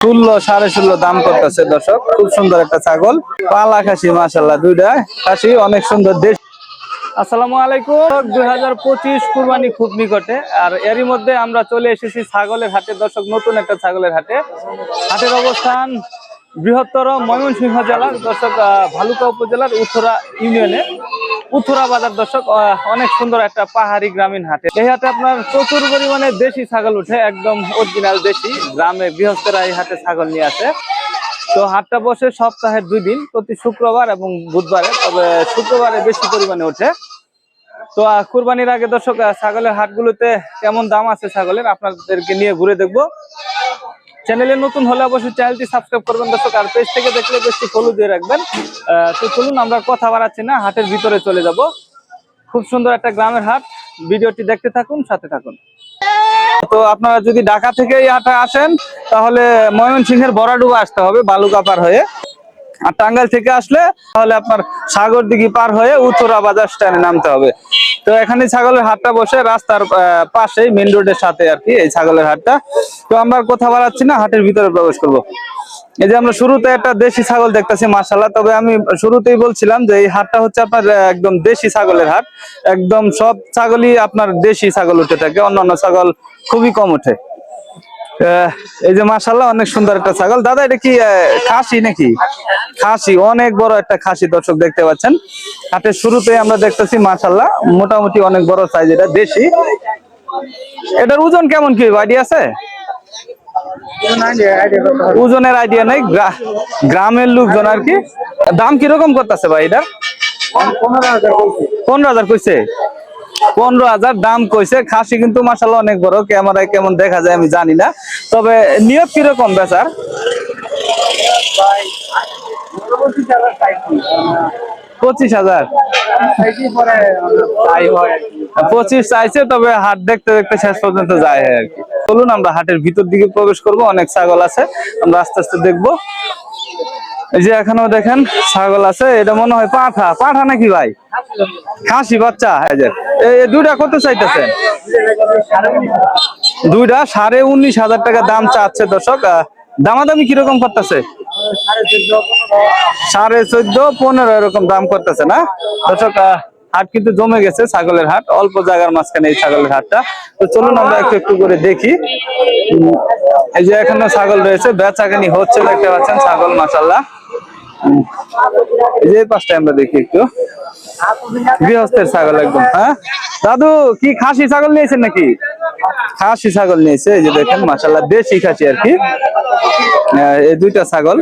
ষোলো, সাড়ে ষোলো দাম করতেছে দর্শক। খুব সুন্দর একটা ছাগল। পালা খাসি মাসাল্লাহ দুইটা খাসি, অনেক সুন্দর দেশ আসসালামু আলাইকুম। দুই হাজার পঁচিশ কুরবানি খুব নিকটে। আর এরই মধ্যে আমরা চলে এসেছি ছাগলের হাটে। দর্শক, নতুন একটা ছাগলের হাটে। হাটের অবস্থান বৃহত্তর ময়মনসিংহ জেলার। দর্শক ভালুকা উপজেলার উত্তরা ইউনিয়নে। উত্তরা বাজার, দর্শক অনেক সুন্দর একটা পাহাড়ি গ্রামীণ হাটে। এই হাটে আপনার প্রচুর পরিমাণে দেশি ছাগল উঠে, একদম অরিজিনাল দেশি। গ্রামে গৃহস্থরা এই হাটে ছাগল নিয়ে আসে। তো হাটটা বসে সপ্তাহে দুই দিন, প্রতি শুক্রবার এবং বুধবারে, তবে শুক্রবারে বেশি পরিমাণে ওঠে। তো কুরবানির আগে দর্শক ছাগলের হাটগুলোতে কেমন দাম আছে ছাগলের, আপনাদেরকে নিয়ে ঘুরে দেখব। চ্যানেলে নতুন হলে অবশ্যই চ্যানেলটি সাবস্ক্রাইব করবেন। দর্শক, আর পেজ থেকে দেখলে বেশি ফলো দিয়ে রাখবেন। তো চলুন, আমরা কথা বাড়াচ্ছি না, হাটের ভিতরে চলে যাব। খুব সুন্দর একটা গ্রামের হাট। ভিডিওটি দেখতে থাকুন, সাথে থাকুন। তো আপনারা যদি ঢাকা থেকে এই হাটে আসেন, তাহলে ময়মনসিংহের বড়াডুবা আসতে হবে বালুকাপার হয়ে। আর টাঙ্গাইল থেকে আসলে তাহলে আপনার সাগর দিঘি পার হয়ে উত্তরা বাজার স্ট্যান্ডে নামতে হবে। তো এখানে ছাগলের হাটটা বসে রাস্তার পাশেই মেন রোডের সাথে আর কি এই ছাগলের হাটটা। তো আমরা কথা বাড়াচ্ছি না হাটের ভিতরে প্রবেশ করব। এই যে আমরা শুরুতে একটা দেশি ছাগল দেখতেছি মাসাল্লাহ তবে আমি শুরুতেই বলছিলাম যে এই হাটটা হচ্ছে আপনার একদম দেশি ছাগলের হাট। একদম সব ছাগলই আপনার দেশি ছাগল উঠে থাকে অন্যান্য ছাগল খুবই কম আহ, এই যে মাসাল্লাহ অনেক সুন্দর একটা ছাগল। দাদা, এটা কি খাসি নাকি? খাসি, অনেক বড় একটা খাসি দর্শক দেখতে পাচ্ছেন। হাটের শুরুতে আমরা দেখতেছি মাসাল্লাহ মোটামুটি অনেক বড় সাইজ এটা দেশি। এটার ওজন কেমন কি, আইডিয়া আছে? ওজনের আইডিয়া নাই, গ্রা- গ্রামের লোকজন আর কি। দাম কীরকম করতেছে ভাই এটা? পনেরো হাজার কইছে। পনেরো হাজার দাম কইছে। খাসি কিন্তু মাসাল্লাহ অনেক বড়। ক্যামেরায় কেমন দেখা যায় আমি জানি না। তবে নিয়োগ কীরকম বেচার? পঁচিশ হাজার। পঁচিশ চাইছে, তবে হাট দেখতে দেখতে শেষ পর্যন্ত যায় আর কি। চলুন, আমরা হাটের ভিতর দিকে প্রবেশ করব। অনেক ছাগল আছে। আমরা আস্তে আস্তে দেখব। এই যে এখানেও দেখেন ছাগল আছে। এটা মনে হয় পাঠা। পাঠা নাকি ভাই? খাসি বাচ্চা। এই দুইটা কত চাইতেছে? দুইটা সাড়ে উনিশ হাজার টাকা দাম চাচ্ছে দর্শক। দামাদামি কীরকম করতেছে? সাড়ে চোদ্দ, পনেরো এরকম দাম করতেছে না? দর্শক হাট কিন্তু জমে গেছে, ছাগলের হাট। অল্প জায়গার মাঝখানে এই ছাগলের হাটটা। তো চলুন আমরা একটু একটু করে দেখি। এই যে এখানে ছাগল রয়েছে, বেচাকেনি হচ্ছে, দেখতে পাচ্ছেন ছাগল মাসাল্লাহ এই যে এই পাশটায় আমরা দেখি একটু। গৃহস্থের ছাগল একদম হ্যাঁ? দাদু, কি খাসি ছাগল নিয়েছেন নাকি? খাসি ছাগল নিয়েছে, এই যে দেখেন মাসাল্লাহ দেশি খাসি আর কি। এই দুইটা ছাগল,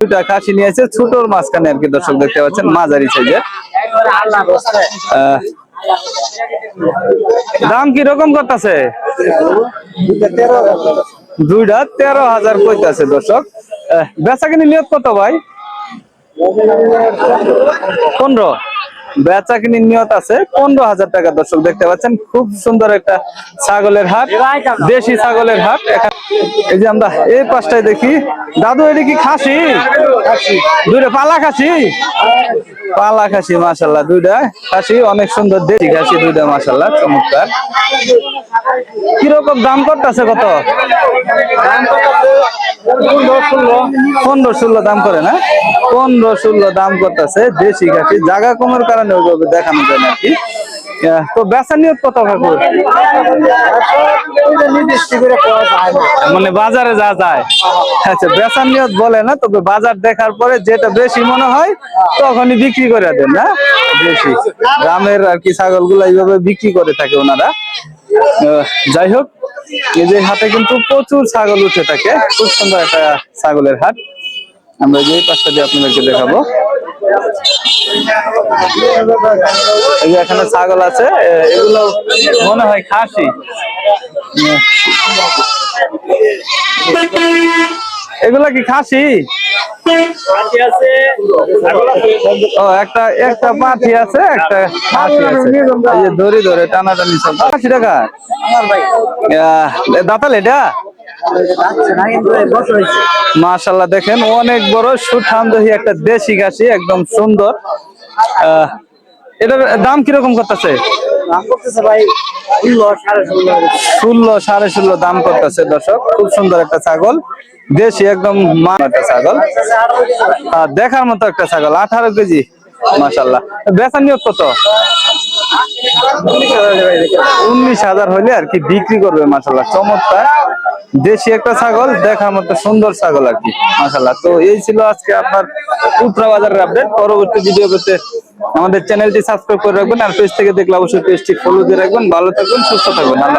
দুইটা খাসি নিয়েছে, ছোটর মাঝখানে আর কি, দর্শক দেখতে পাচ্ছেন, মাঝারি সাইজের। দাম কি রকম করতেছে? দুইটা তেরো হাজার কইতাছে দর্শক। বেচা কিনি নিয়ত কত ভাই? পনেরো। বেচা কিনি নিয়ত আছে। পনেরো হাজার টাকা দর্শক দেখতে পাচ্ছেন, খুব সুন্দর একটা ছাগলের হাট, দেশি ছাগলের হাট। এই যে আমরা এই পাশটায় দেখি, দাদু, এটা কি খাসি? দুইটা পালা খাসি? পালা খাসি মাসাল্লাহ দুইটা খাসি, অনেক সুন্দর দেশি খাসি, দুইটা মাসাল্লাহ চমৎকার। কীরকম দাম করতেছে কত? পনেরো, ষোলো দাম করে না? পনেরো, ষোলো দাম করতেছে দেশি খাসি জায়গা কমের কারণে ওইভাবে দেখানো যায় না কি। তো বেচা নিয়ত কত কাকু মানে বাজারে যা যায়। আচ্ছা বেচার নিয়ত বলে না, তবে বাজার দেখার পরে যেটা বেশি মনে হয়, তখনই বিক্রি করে দেন, না? বেশি। গ্রামের আর কি ছাগলগুলো এইভাবে বিক্রি করে থাকে ওনারা। যাই হোক, এই যে হাটে কিন্তু প্রচুর ছাগল উঠে থাকে। খুব সুন্দর একটা ছাগলের হাট। আমরা যে পাশটা দিয়ে আপনাদেরকে দেখাবো। এই যে এখানে ছাগল আছে এগুলো মনে হয় খাসি। এগুলা কি খাসি? ও একটা একটা পাঠি আছে একটা খাসি আছে। এই যে ধরে ধরে টানাটানি টাকা আহ, দাঁতাল এটা? মাশাল্লাহ দেখেন অনেক বড় সুঠামদহি একটা দেশি খাসি একদম সুন্দর। এটার দাম কীরকম করতেছে? দাম করতেছে ষোলো, সাড়ে ষোলো দাম করতেছে দর্শক। খুব সুন্দর একটা ছাগল। দেশি একদম একটা ছাগল। দেখার মতো একটা ছাগল, আঠারো কেজি মাসাল্লাহ বেচা নিয়োগ কত? উনিশ হাজার হলে আর কি বিক্রি করবে মাসাল্লাহ চমৎকার। দেশি একটা ছাগল, দেখার মতো সুন্দর ছাগল আর কি মাসাল্লাহ তো এই ছিল আজকে আপনার উত্তরা বাজারের আপডেট পরবর্তী ভিডিও করতে আমাদের চ্যানেলটি সাবস্ক্রাইব করে রাখবেন আর পেজ থেকে দেখলে অবশ্যই পেজটি ফলো দিয়ে রাখবেন। ভালো থাকবেন, সুস্থ থাকবেন। আল্লাহ।